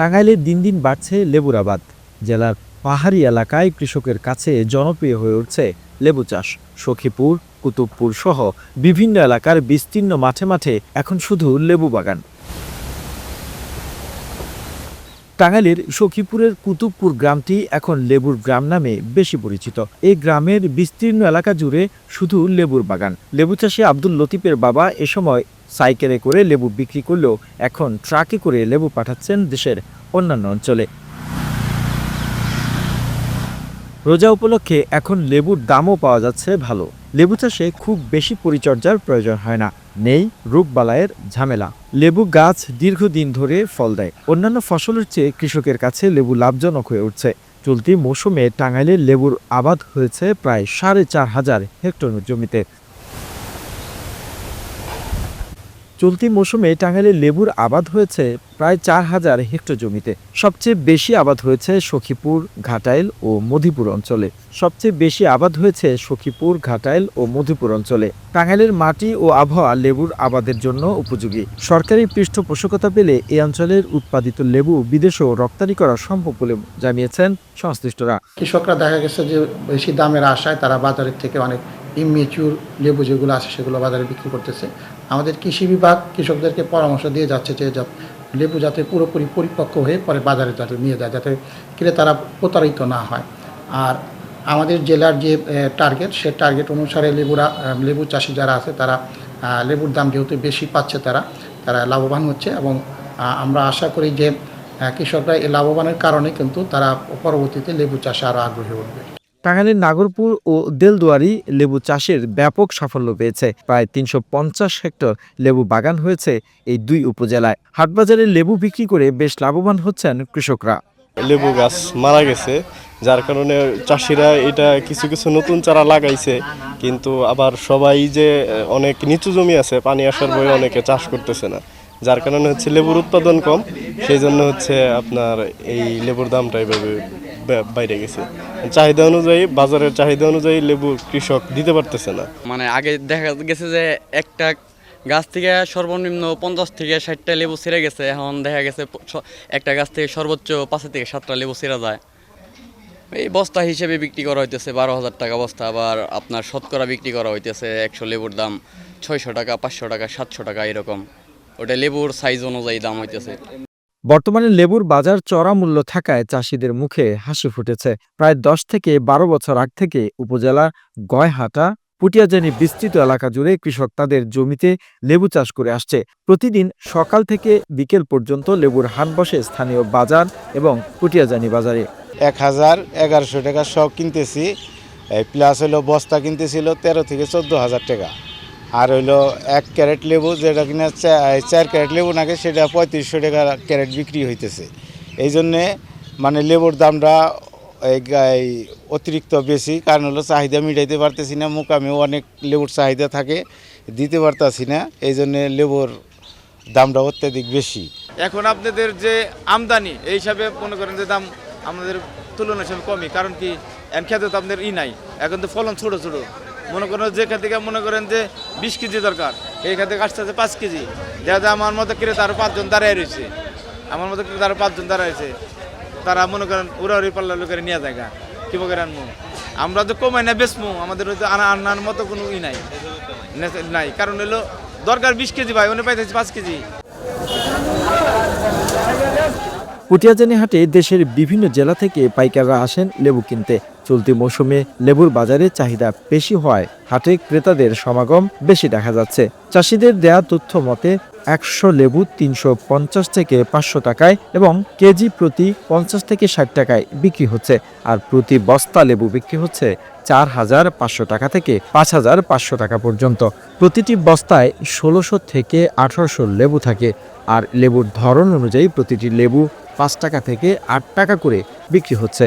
টাঙ্গাইলে দিন দিন বাড়ছে লেবুর আবাদ। জেলার পাহাড়ি এলাকায় কৃষকের কাছে জনপ্রিয় হয়ে উঠছে লেবু চাষ। সখীপুর, কুতুবপুর সহ বিভিন্ন এলাকার বিস্তীর্ণ মাঠে মাঠে এখন শুধু লেবু বাগান। টাঙ্গাইলের সখীপুরের কুতুবপুর গ্রামটি এখন লেবুর গ্রাম নামে বেশি পরিচিত। এই গ্রামের বিস্তীর্ণ এলাকা জুড়ে শুধু লেবুর বাগান। লেবু চাষী আব্দুল লতিফের বাবা এ সময় সাইকেলে করে লেবু বিক্রি করলেও এখন ট্রাকে করে লেবু পাঠাচ্ছেন দেশের অন্যান্য অঞ্চলে। রোজা উপলক্ষে এখন লেবুর দামও পাওয়া যাচ্ছে ভালো। লেবু চাষে খুব বেশি পরিচর্যার প্রয়োজন হয় না। নেই রূপবালায়ের ঝামেলা। লেবু গাছ দীর্ঘদিন ধরে ফল দেয়। অন্যান্য ফসলের চেয়ে কৃষকের কাছে লেবু লাভজনক হয়ে উঠছে। চলতি মৌসুমে টাঙ্গাইলে লেবুর আবাদ হয়েছে প্রায় সাড়ে চার হাজার হেক্টর জমিতে। চলতি মৌসুমে টাঙ্গাইলে লেবুর আবাদ হয়েছে প্রায় চার হাজার হেক্টর জমিতে। সবচেয়ে বেশি আবাদ হয়েছে সখীপুর, ঘাটাইল ও মধুপুর অঞ্চলে। সবচেয়ে বেশি আবাদ হয়েছে সখীপুর, ঘাটাইল ও মধুপুর অঞ্চলে। টাঙ্গাইলের মাটি ও আবহাওয়া লেবুর আবাদের জন্য উপযোগী। সরকারি পৃষ্ঠপোষকতা পেলে এই অঞ্চলের উৎপাদিত লেবু বিদেশেও রপ্তানি করা সম্ভব বলে জানিয়েছেন সংশ্লিষ্টরা। কৃষকরা দেখা গেছে যে বেশি দামের আশায় তারা বাজারের থেকে অনেক ইমেচুর লেবু যেগুলো আছে সেগুলো বাজারে বিক্রি করতেছে। আমাদের কৃষি বিভাগ কৃষকদেরকে পরামর্শ দিয়ে যাচ্ছে যে লেবু যাতে পুরোপুরি পরিপক্ক হয়ে পরে বাজারে যাতে নিয়ে যায়, যাতে ক্রেতারা প্রতারিত না হয়। আর আমাদের জেলার যে টার্গেট সে টার্গেট অনুসারে লেবুরা লেবু চাষি যারা আছে তারা লেবুর দাম যেহেতু বেশি পাচ্ছে তারা তারা লাভবান হচ্ছে এবং আমরা আশা করি যে কৃষকরা এই লাভবানের কারণে কিন্তু তারা পরবর্তীতে লেবু চাষে আরও আগ্রহী উঠবে। টাঙ্গাইলের নাগরপুর ও দেলদুয়ারি লেবু চাষের ব্যাপক সাফল্য পেয়েছে। প্রায় তিনশো পঞ্চাশ হেক্টর লেবু বাগান হয়েছে এই দুই উপজেলায়। হাটবাজারে লেবু বিক্রি করে বেশ লাভবান হচ্ছেন কৃষকরা। লেবু গাছ মারা গেছে, যার কারণে চাষিরা এটা কিছু কিছু নতুন চারা লাগাইছে, কিন্তু আবার সবাই যে অনেক নিচু জমি আছে, পানি আসার বয়ে অনেকে চাষ করতেছে না। যার কারণে হচ্ছে লেবুর উৎপাদন কম, সেই জন্য হচ্ছে আপনার এই লেবুর দামটা এভাবে বাইরে গেছে। চাহিদা অনুযায়ী, বাজারের চাহিদা অনুযায়ী লেবু কৃষক দিতে পারতেছে না। মানে আগে দেখা গেছে যে একটা গাছ থেকে সর্বনিম্ন পঞ্চাশ থেকে ষাটটা লেবু ছিঁড়ে গেছে। এখন দেখা গেছে একটা গাছ থেকে সর্বোচ্চ পাঁচ থেকে সাতটা লেবু ছিঁড়া যায়। এই বস্তা হিসেবে বিক্রি করা হইতেছে বারো হাজার টাকা বস্তা, আবার আপনার শতকরা বিক্রি করা হইতেছে একশো লেবুর দাম ছয়শো টাকা, পাঁচশো টাকা, সাতশো টাকা, এরকম। ওটা লেবুর সাইজ অনুযায়ী দাম হইতেছে। বর্তমানে লেবুর বাজার চড়া মূল্য থাকায় চাষিদের মুখে হাসি ফুটেছে। প্রায় দশ থেকে বারো বছর আগ থেকে উপজেলার গয়হাটা, পুটিয়াজানি বিস্তৃত এলাকা জুড়ে কৃষক তাদের জমিতে লেবু চাষ করে আসছে। প্রতিদিন সকাল থেকে বিকেল পর্যন্ত লেবুর হাট বসে স্থানীয় বাজার এবং পুটিয়াজানি বাজারে। এক হাজার এগারোশো টাকা সব কিনতেছি প্লাস হলো বস্তা কিনতেছিল তেরো থেকে চোদ্দ হাজার টাকা। আর হইল এক ক্যারেট লেবু যেটা কিনা চার ক্যারেট লেবু নাকি সেটা পঁয়ত্রিশশো টাকা ক্যারেট বিক্রি হইতেছে। এই জন্যে মানে লেবুর দামটা এই অতিরিক্ত বেশি, কারণ হলো চাহিদা মিটাইতে পারতেছি না মুকামেও অনেক লেবুর চাহিদা থাকে, দিতে পারতাছি না, এই জন্যে লেবুর দামটা অত্যাধিক বেশি। এখন আপনাদের যে আমদানি, এই হিসাবে মনে করেন যে দাম আমাদের তুলনা হিসাবে কমই, কারণ কি খেতে তো আপনাদের ই নাই, এখন তো ফলন ছোটো, ছোট। মনে করেন যে থেকে মনে করেন যে বিশ কেজি দরকার। এই খেতে আসতে আছে পাঁচ কেজি। দেখা যায় আমার মতো ক্রেতা আরও পাঁচজন দাঁড়ায় রয়েছে। আমার মতো ক্রেতা আরও পাঁচজন দাঁড়াইছে তারা মনে করেন উড়াউড়ি পাল্লা লোকের নিয়ে যায় গা। কি করে আনব আমরা তো কমাই না, বেচমু। আমাদের হয়তো আনা আনার মতো কোনো ই নাই। নাই। কারণ হলো দরকার বিশ কেজি ভাই, উনি পাইতেছি পাঁচ কেজি। পুটিয়াজানি হাটে দেশের বিভিন্ন জেলা থেকে পাইকাররা আসেন লেবু কিনতে। চলতি মৌসুমে লেবুর বাজারে চাহিদা বেশি হওয়ায় হাটে ক্রেতাদের সমাগম বেশি দেখা যাচ্ছে। চাষিদের দেয়া তথ্য মতে, একশো লেবু তিনশো পঞ্চাশ থেকে পাঁচশো টাকায় এবং কেজি প্রতি পঞ্চাশ থেকে ষাট টাকায় বিক্রি হচ্ছে। আর প্রতি বস্তা লেবু বিক্রি হচ্ছে চার হাজার পাঁচশো টাকা থেকে পাঁচ হাজার পাঁচশো টাকা পর্যন্ত। প্রতিটি বস্তায় ষোলোশো থেকে আঠারোশো লেবু থাকে আর লেবুর ধরন অনুযায়ী প্রতিটি লেবু পাঁচ টাকা থেকে আট টাকা করে বিক্রি হচ্ছে।